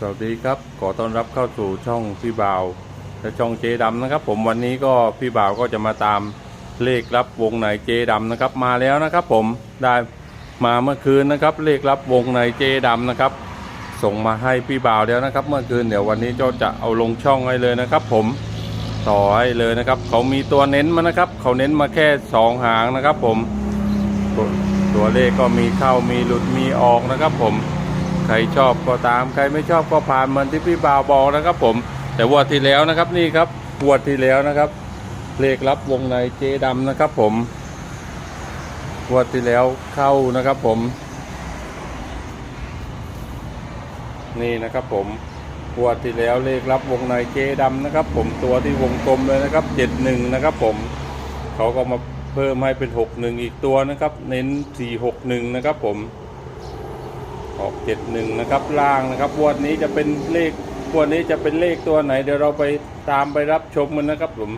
สวัสดีครับ ขอต้อนรับเข้าสู่ช่องพี่บ่าวและช่องเจดำนะครับ ผมวันนี้ก็พี่บ่าวก็จะมาตามเลขรับวงในเจดำนะครับ มาแล้วนะครับ ผมได้มาเมื่อคืนนะครับ เลขรับวงในเจดำนะครับ ส่งมาให้พี่บ่าวแล้วนะครับ เมื่อคืนเดี๋ยววันนี้เจ้าจะเอาลงช่องให้เลยนะครับ ผมต่อให้เลยนะครับ เขามีตัวเน้นมานะครับ เขาเน้นมาแค่สองหางนะครับ ผมตัวเลขก็มีเข้ามีหลุดมีออกนะครับ ผม ใครชอบก็ตามใครไม่ชอบก็ผ่านเหมือนที่พี่บ่าวบอกนะครับผม แต่วดที่แล้วนะครับนี่ครับวดที่แล้วนะครับเลขรับวงในเจดำนะครับ ผมวดที่แล้วเข้านะครับผม นี่นะครับผมวดที่แล้วเลขรับวงในเจดำนะครับ ผมตัวที่วงกลมเลยนะครับเจ็ดหนึ่งนะครับ ผมเขาก็มาเพิ่มให้เป็นหกหนึ่งอีกตัวนะครับ เน้นสี่หกหนึ่งนะครับ ผม ออกเจ็ดหนึ่งนะครับล่างนะครับวันนี้จะเป็นเลขงวันนี้จะเป็นเลขตัวไหน เดี๋ยวเราไปตามไปรับชมมันนะครับผม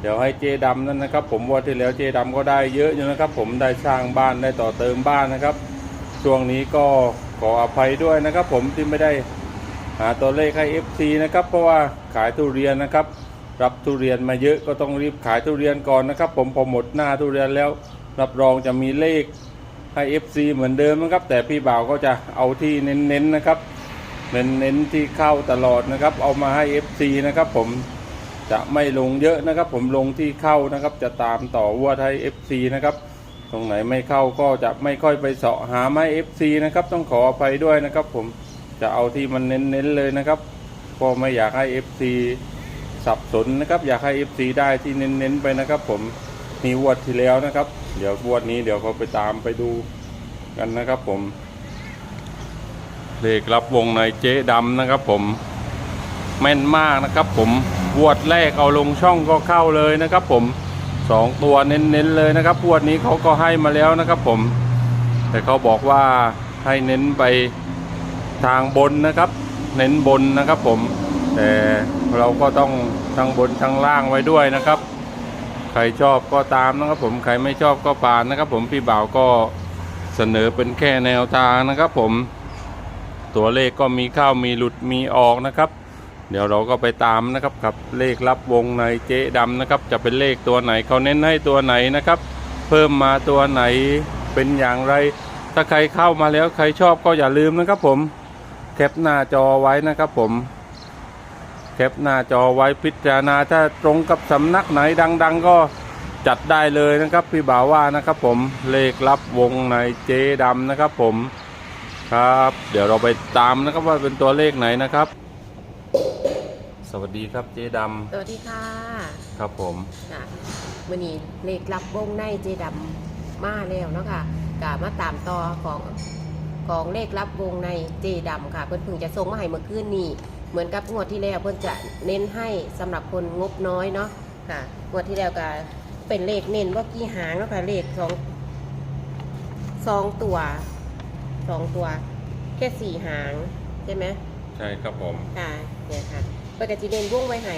เดี๋ยวให้เจดำนั่นนะครับ ผมวันที่แล้วเจดำก็ได้เยอะอยู่นะครับ ผมได้สร้างบ้านได้ต่อเติมบ้านนะครับช่วงนี้ก็ขออภัยด้วยนะครับ ผมที่ไม่ได้หาตัวเลขให้ FC นะครับเพราะว่าขายทุเรียนนะครับรับทุเรียนมาเยอะก็ต้องรีบขายทุเรียนก่อนนะครับ ผมพอหมดหน้าทุเรียนแล้วรับรองจะมีเลข ให้ FC เหมือนเดิมนะครับ แต่พี่บ่าวก็จะเอาที่เน้นๆนะครับ เน้นๆที่เข้าตลอดนะครับ เอามาให้ FC นะครับ ผมจะไม่ลงเยอะนะครับ ผมลงที่เข้านะครับ จะตามต่อวัวไทย FC นะครับตรงไหนไม่เข้าก็จะไม่ค่อยไปเสาะหาไม้ FC นะครับ ต้องขออภัยด้วยนะครับ ผมจะเอาที่มันเน้นๆเลยนะครับก็ไม่อยากให้ FC สับสนนะครับ อยากให้ FC ได้ที่เน้นๆไปนะครับ ผม มีวดที่แล้วนะครับ เดี๋ยววดนี้เดี๋ยวเขาไปตามไปดูกันนะครับ ผมเลขรับวงในเจ๊ดำนะครับ ผมแม่นมากนะครับ ผมวดแรกเอาลงช่องก็เข้าเลยนะครับ ผมสองตัวเน้นๆเลยนะครับวดนี้เขาก็ให้มาแล้วนะครับ ผม แต่เขาบอกว่าให้เน้นไปทางบนนะครับ เน้นบนนะครับ ผม แต่เราก็ต้องทั้งบนทั้งล่างไว้ด้วยนะครับ ใครชอบก็ตามนะครับผมใครไม่ชอบก็ปานนะครับ ผมพี่บ่าวก็เสนอเป็นแค่แนวทางนะครับ ผมตัวเลขก็มีเข้ามีหลุดมีออกนะครับ เดี๋ยวเราก็ไปตามนะครับกับเลขรับวงในเจ๊ดำนะครับ จะเป็นเลขตัวไหนเขาเน้นให้ตัวไหนนะครับ เพิ่มมาตัวไหนเป็นอย่างไร ถ้าใครเข้ามาแล้วใครชอบก็อย่าลืมนะครับ ผมแคปหน้าจอไว้นะครับ ผม แคปหน้าจอไว้พิจารณาถ้าตรงกับสำนักไหนดัง ๆ ก็จัดได้เลยนะครับพี่บ่าวว่านะครับผมเลขรับวงในเจดำนะครับผมครับ เดี๋ยวเราไปตามนะครับว่าเป็นตัวเลขไหนนะครับ สวัสดีครับเจดสวัสดีค่ะำครับผมค่ะมื่อนี้เลขรับวงในเจดำมาแล้วเนาะค่ะกะมาตามต่อของของเลขรับวงในเจดำค่ะ เพิ่นเพิ่งจะส่งมาให้เมื่อคืนนี้ เหมือนกับงวดที่แล้วเพิ่นจะเน้นให้สำหรับคนงบน้อยเนาะค่ะงวดที่แล้วก็เป็นเลขเน้นว่ากี่หางเนาะค่ะเลขสองสองตัวสองตัว แค่สี่หางใช่ไหมใช่ครับผมค่ะเนี่ยค่ะปกติเน้นวงไว้ให้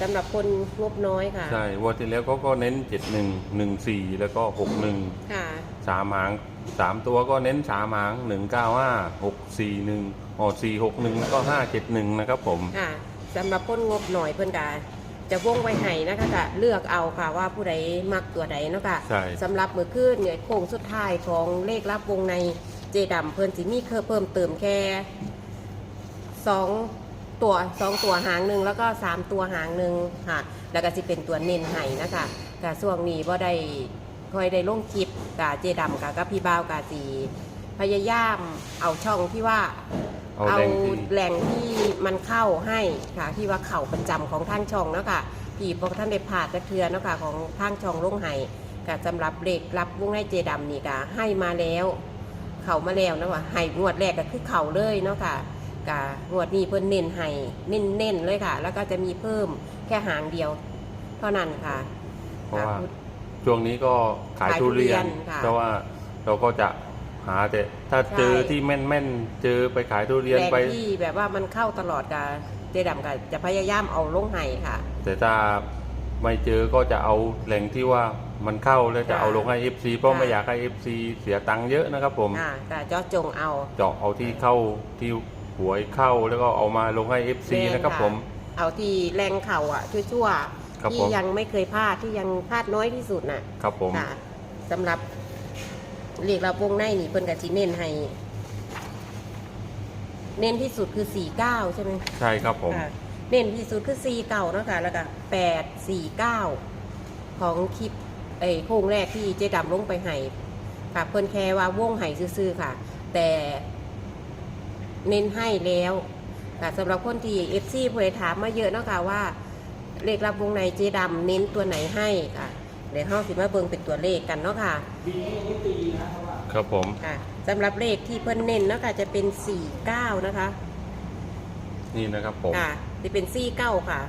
สำหรับคนงบน้อยค่ะ ใช่งวันที่แล้วเขาก็เน้นเจ็ดหนึ่งหนึ่งสี่แล้วก็หกหนึ่งค่ะสามหางสามตัวก็เน้นสามหางหนึ่งเก้าห้าหกสี่หนึ่ง อ๋อสี่หกหนึ่งก็ห้าเจ็ดหนึ่งนะครับผม ค่ะสำหรับคนงบหน่อยเพื่อนกาจะวงไว้ให้นะคะก็เลือกเอาค่ะว่าผู้ใดมักตัวใดเนาะค่ะใช่ สำหรับมือคืนเนี่ยโค้งสุดท้ายของเลขรับวงในเจดำเพิ่นสิมีเคอเพิ่มเติมแค่สองตัวสองตัวหางหนึ่งแล้วก็สามตัวหางหนึ่งค่ะ แล้วก็สิเป็นตัวเน้นให้นะคะกะช่วงนี้ว่าได้ค่อยได้ลงคลิปกะเจดำกะกับพี่บ่าวกะสีพยายามเอาช่องที่ว่า เอาเอาแรงที่ แหล่งที่มันเข้าให้ค่ะ ที่ว่าเข่าประจำของทางช่องเนาะค่ะที่พวกท่านได้ผ่าตะเทือนเนาะค่ะของทางช่องลงไห้ก็สำหรับเด็กรับวงให้เจดำนี่ก็ให้มาแล้ว เข่ามาแล้วนะว่าให้งวดแรกก็คือเข่าเลยเนาะค่ะกะงวดนี้เพิ่นเน้นให้เน้นเน้นๆเลยค่ะ แล้วก็จะมีเพิ่มแค่หางเดียวเท่านั้นค่ะ เพราะว่าค่ะช่วงนี้ก็ขายขายทุเรียนทุเรียนค่ะเพราะว่าเราก็จะ หาแต่ถ้าใช่ เจอที่แม่นๆ เจอไปขายทุเรียนแหล่งไป ที่แบบว่ามันเข้าตลอดกับเจดำก็จะพยายามเอาลงไห้ค่ะ แต่ถ้าไม่เจอก็จะเอาแหล่งที่ว่ามันเข้าแล้วจะค่ะเอาลงให้ FC เพราะค่ะ ไม่อยากให้ FC เสียตังค์เยอะนะครับผม อ่าก็เจาะจงเอา เจาะเอาที่เข้าที่หวยเข้าแล้วก็เอามาลงให้ FC แม่นนะครับค่ะผม เอาที่แรงเข่าอะชั่วครับๆผมที่ยังไม่เคยพลาดที่ยังพลาดน้อยที่สุดน่ะครับผม ค่ะสำหรับ เรียกรับวงในนี่เพิ่นกับจีเน้นให้ เน้นที่สุดคือสี่เก้าใช่ไหมใช่ครับผม ค่ะเน้นที่สุดคือสี่เก้าเนาะค่ะแล้วก็แปดสี่เก้าของคลิปไอ้โค้งแรกที่เจ๊ดำลงไปให้ค่ะเพิ่นแค่ว่าวงให้ซื่อๆค่ะ แต่เน้นให้แล้วค่ะสำหรับคนที่เอฟซีเผยถามมาเยอะเนาะค่ะว่า เลขรับวงในเจ๊ดำเน้นตัวไหนให้ค่ะ เดี๋ยวเฮาสิมาเบิ่งเป็นตัวเลขกันเนาะค่ะ ครับผม ค่ะสำหรับเลขที่เพิ่นเน้นเนาะค่ะจะเป็น 49 นะคะ นี่นะครับผม ค่ะจะเป็น 49 ค่ะ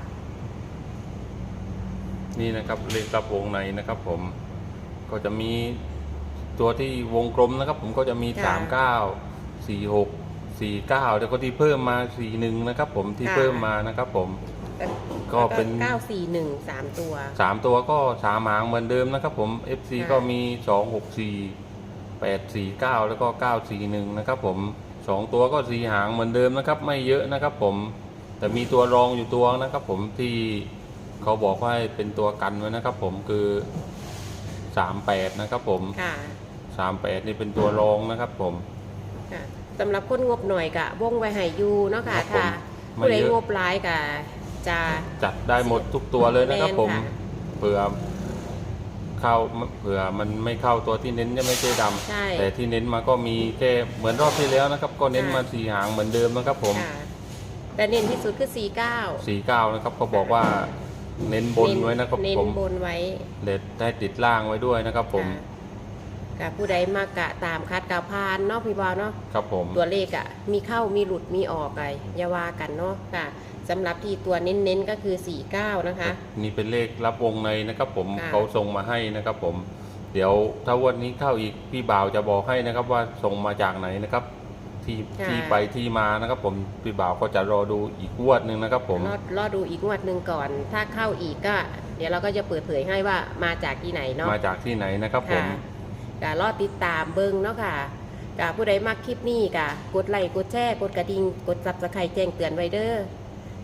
นี่นะครับเลขรับวงในนะครับผม ก็จะมีตัวที่วงกลมนะครับ ผมก็จะมี ค่ะสามเก้าสี่หกสี่เก้าแล้วก็ที่เพิ่มมาสี่หนึ่งนะครับผมที่ค่ะ เพิ่มมานะครับผม ก็เป็นแล้ว941 3ตัวสามตัวก็สามหางเหมือนเดิมนะครับผม FC ค่ะก็มีสองหกสี่แปดสี่เก้าแล้วก็เก้าสี่หนึ่งนะครับผมสองตัวก็สี่หางเหมือนเดิมนะครับ ไม่เยอะนะครับผม แต่มีตัวรองอยู่ตัวนะครับผมที่เขาบอกว่าให้เป็นตัวกันไว้นะครับผมคือสามแปดนะครับผมค่ะสามแปดนี่เป็นตัวรองนะครับผม ค่ะสำหรับคนงบหน่อยกะวงไว้ให้อยู่เนาะค่ะครับผมค่ะไม่ผู้ใดเยอะ งบหลายกะ จะจัดได้หมดทุกตัวเลยนะครับแม่นผมค่ะ เผื่อเข้าเผื่อมันไม่เข้าตัวที่เน้นจะไม่ใช่ดำใช่แต่ที่เน้นมาก็มีแค่เหมือนรอบที่แล้วนะครับ ก็เน้นมาค่ะสี่หางเหมือนเดิมนะครับผม ค่ะแต่เน้นที่สุดคือ 49สี่เก้านะครับเขาบอกว่าเน้นบนไว้นะครับเน้นผมบนไว้เด็ดได้ติดล่างไว้ด้วยนะครับผมค่ะกะผู้ใดมากะตามคัดกะพานเนาะพี่บอลเนาะครับผม ตัวเลขอะมีเข้ามีหลุดมีออกไงอย่าว่ากันเนาะค่ะ สำหรับที่ตัวเน้นๆก็คือ 49 นะคะ นี่เป็นเลขรับวงในนะครับ ผมค่ะ เขาส่งมาให้นะครับ ผม เดี๋ยวถ้าวันนี้เข้าอีกพี่บ่าวจะบอกให้นะครับ ว่าส่งมาจากไหนนะครับ ที่ที่ไปที่มานะครับ ผมพี่บ่าวก็จะรอดูอีกงวดหนึ่งนะครับ ผม รอรอดูอีกงวดหนึ่งก่อน ถ้าเข้าอีกก็ เดี๋ยวเราก็จะเปิดเผยให้ว่ามาจากที่ไหนเนาะ มาจากที่ไหนนะครับ ผม ค่ะกะรอติดตามเบิ้งเนาะค่ะกะผู้ใดมักคลิปนี้กะกดไลค์กดแชร์กดกระดิ่งกดซับสไครต์แจ้งเตือนไว้เด้อ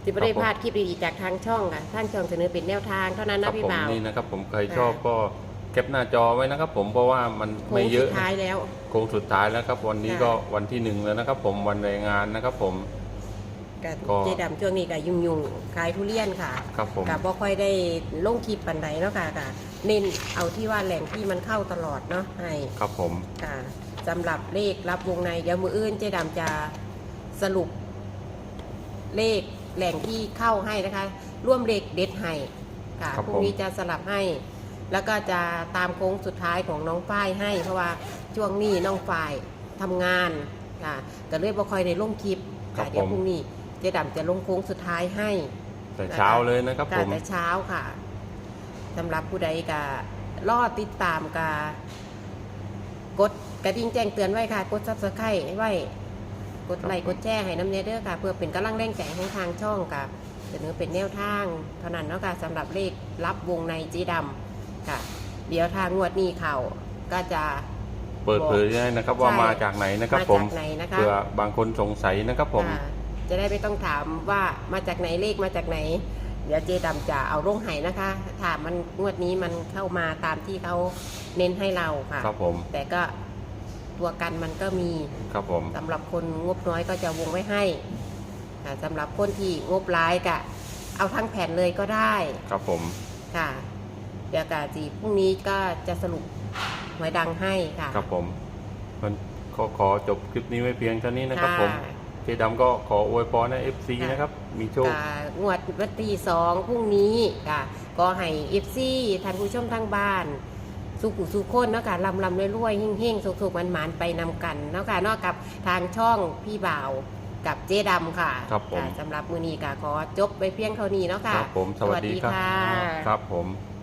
จะไม่ได้ครับผมพลาดคลิปดีๆจากทางช่องค่ะทางช่องเสนอเป็นแนวทางเท่านั้นครันะพี่ผมบ่าวนี่นะครับผมใครค่ะชอบก็แคปหน้าจอไว้นะครับ ผมเพราะว่ามันโค้ไม่งเยสุอะดท้ายแล้วโค้งสุดท้ายแล้วครับวันนี้ค่ะก็วันที่หนึ่งแล้วนะครับ ผมวันแรงงานนะครับ ผมกับก็เจดำช่วงนี้ก็ยุ่งยุ่งๆขายทุเรียนค่ะครับผมกับบ่ค่อยได้ลงคลิปปันใดเนาะค่ะกะเน้นเอาที่ว่าแหล่งที่มันเข้าตลอดเนาะให้ครับผมค่ะสำหรับเลขรับวงในเดี๋ยวมืออื่นเจดำจะสรุปเลข แหล่งที่เข้าให้นะคะ ร่วมเลขเด็ดให้ค่ะครับพรุ่ผงมนี้จะสลับให้ แล้วก็จะตามโค้งสุดท้ายของน้องฝ้ายให้ เพราะว่าช่วงนี้น้องฝ้ายทำงานค่ะก็เลยบ่ค่อยได้ลงคลิปครัค่ะบเดี๋ยวผม พรุ่งนี้เจดำจะลงโค้งสุดท้ายให้ แต่เช้าเลยนะครับค่ะผมแต่เช้าค่ะสำหรับผู้ใดก็รอติดตามกกดกระดิ่งแจ้งเตือนไว้ค่ะ กดซับสไครต์ไว้ กดไลค์กดแชร์ให้น้ำเนเด้อค่ะ เพื่อเป็นกำลังแรงใจให้ทางช่องค่ะเสนอเป็นแนวทางเท่านั้นเนาะค่ะสำหรับเลขรับวงในจีดำค่ะ เดี๋ยวทางงวดนี้เขาก็จะ เปิดเผยให้นะครับว่าใช่มาจากไหนนะครับมาผมจากไหนนะคะ เผื่อบางคนสงสัยนะครับผมค่ะจะได้ไม่ต้องถามว่ามาจากไหนเลขมาจากไหน เดี๋ยวเจดำจะเอาลงไห้นะคะถามมันงวดนี้มันเข้ามาตามที่เขาเน้นให้เราค่ะ ครับผม แต่ก็ ตัวกันมันก็มีครับผมสำหรับคนงบน้อยก็จะวงไว้ให้ค่ะสำหรับคนที่งบร้ายก็เอาทั้งแผ่นเลยก็ได้ครับผมค่ะเดี๋ยวกาจีพรุ่งนี้ก็จะสรุปหวยดังให้ค่ะครับผมมันขอขอจบคลิปนี้ไว้เพียงเท่านี้นะครับผมค่ะ เจดำก็ขออวยพรให้ FC ค่ะ นะครับ มีโชคกงวดวันที่สองพรุ่งนี้ค่ะก็ให้เอฟซีท่านผู้ชมทางบ้าน สุขุสุขคนเนาะค่ะลำลำรวยๆเฮ่งๆสุกๆมันหมานๆไปนำกันเนาะค่ะนอกกับทางช่องพี่บ่าวกับเจ๊ดำค่ะครับผม ค่ะสำหรับมือนี้ก็ขอจบไปเพียงเท่านี้เนาะค่ะ ครับผมสวัสดีครับ สวัสดีค่ะ ครับผม